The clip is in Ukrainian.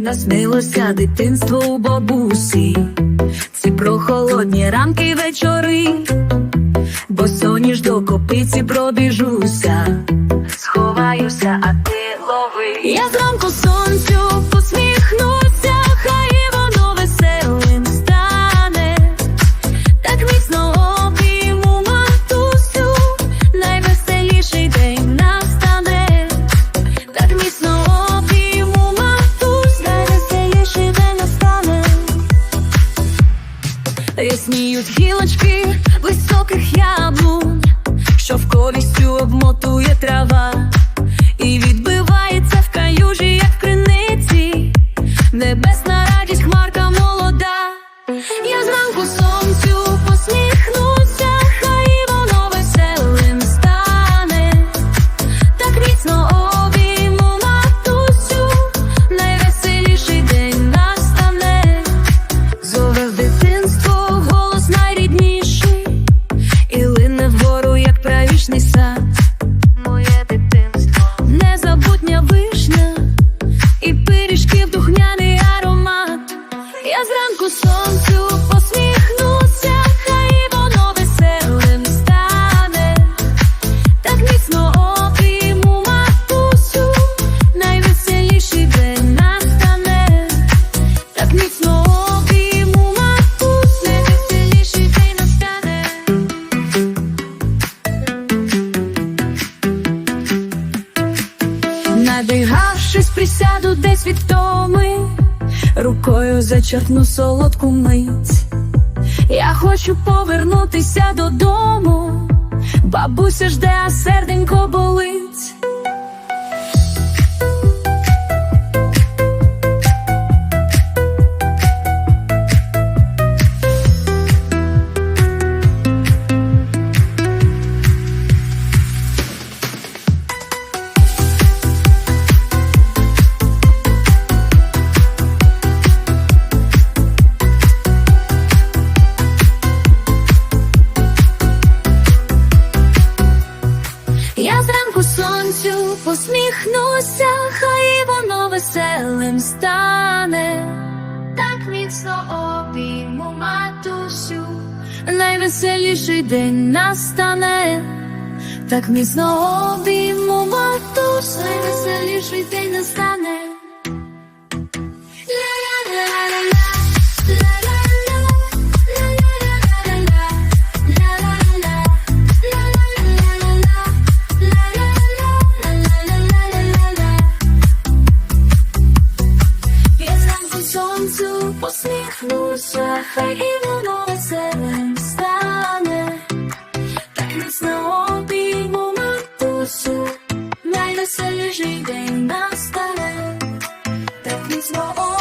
Наснилося дитинство у бабусі, ці прохолодні ранки вечори, бо соніж до копиці пробіжуся, сховаюся, а ти Рясніють гілочки високих вишній сад, моє дитинство, незабутня вишня, і пиріжки в духняний аромат. Я зранку сон. Присяду десь від втоми, рукою зачерпну солодку мить. Я хочу повернутися додому, бабуся жде, а серденько болить. Я зранку сонцю посміхнуся, хай воно веселим стане. Так міцно обійму матусю, найвеселіший день настане. Так міцно обійму матусю, найвеселіший день настане. сонцю посміхнуся, хай і воно веселим стане, так міцно обійму матусю, найвеселіший день настане, так на обійму